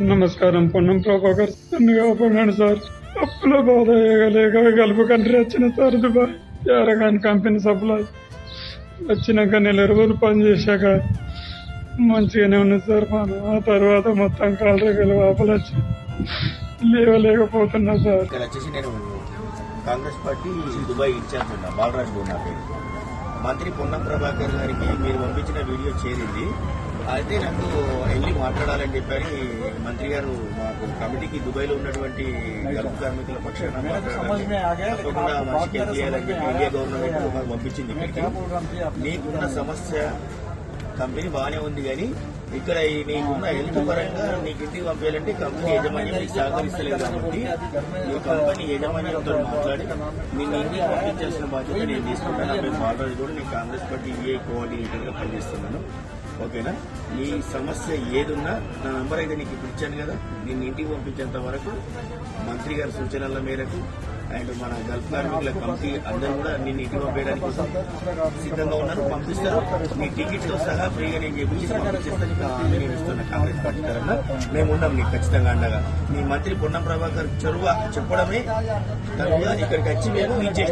నమస్కారం పొన్నం ప్రభాకర్. నన్ను కాపాడాను సార్. అప్పుల బాధ వేయగలేక గల్పు కంట్రీ వచ్చిన సార్ దుబాయ్. యారగాన్ కంపెనీ సప్లై. వచ్చినాక నెల రోజులు పని చేశాక మంచిగానే ఉన్నది సార్ మనం. ఆ తర్వాత మొత్తం కాలు రేగలు వాపలు వచ్చి లేవలేకపోతున్నా సార్. ఇక్కడ వచ్చేసి నేను కాంగ్రెస్ పార్టీ దుబాయ్ ఇన్ఛార్జ్ ఉన్నా బాలరాజ్ గౌడ్ నా పేరు మంత్రి పొన్నం ప్రభాకర్ గారికి మీరు పంపించిన వీడియో చేరింది. అయితే నాకు వెళ్ళి మాట్లాడాలని చెప్పని మంత్రి గారు మాకు కమిటీకి దుబాయ్లో ఉన్నటువంటి గల్ఫ్ కార్మికుల పక్షాన తప్పకుండా మనిషికి చేయాలని చెప్పి ఇండియా గవర్నమెంట్ మాకు పంపించింది నీకున్న సమస్య కంపెనీ బాగానే ఉంది కానీ ఇక్కడ నీకున్న హెల్త్ పరంగా నీకు ఇంటికి పంపించాలంటే కంపెనీ యజమాన్యం నీకు సహకరిస్తలేదు కాబట్టి ఈ కంపెనీ యజమాన్యంతో మాట్లాడి నేను ఇంటికి పంపించాల్సిన బాధ్యత నేను తీసుకుంటాను? మేము పేరు కూడా నేను కాంగ్రెస్ పార్టీ ఏ కోఆర్డినేటర్గా పనిచేస్తున్నాను. ఓకేనా? నీ సమస్య ఏదున్నా నా నంబర్ అయితే నీకు ఇప్పుడు ఇచ్చాను కదా. నేను ఇంటికి పంపించేంత వరకు మంత్రి గారి సూచనల మేరకు అండ్ మన గల్ఫ్ కార్మికుల కమిటీ అందరూ కూడా నేను ఇంటికి పంపేయడానికి కోసం సిద్ధంగా ఉన్నారు. పంపిస్తారు. మీ టికెట్తో సహా ఫ్రీగా నేను చేపించి పంపించేస్తాను. నేను ఇస్తున్నా కాంగ్రెస్ పార్టీ తరఫున మేము ఉన్నాం నీకు ఖచ్చితంగా అండగా. మీ మంత్రి పొన్న ప్రభాకర్ చొరవ చెప్పడమే కనుక ఇక్కడికి వచ్చి మేము ఇచ్చేసిన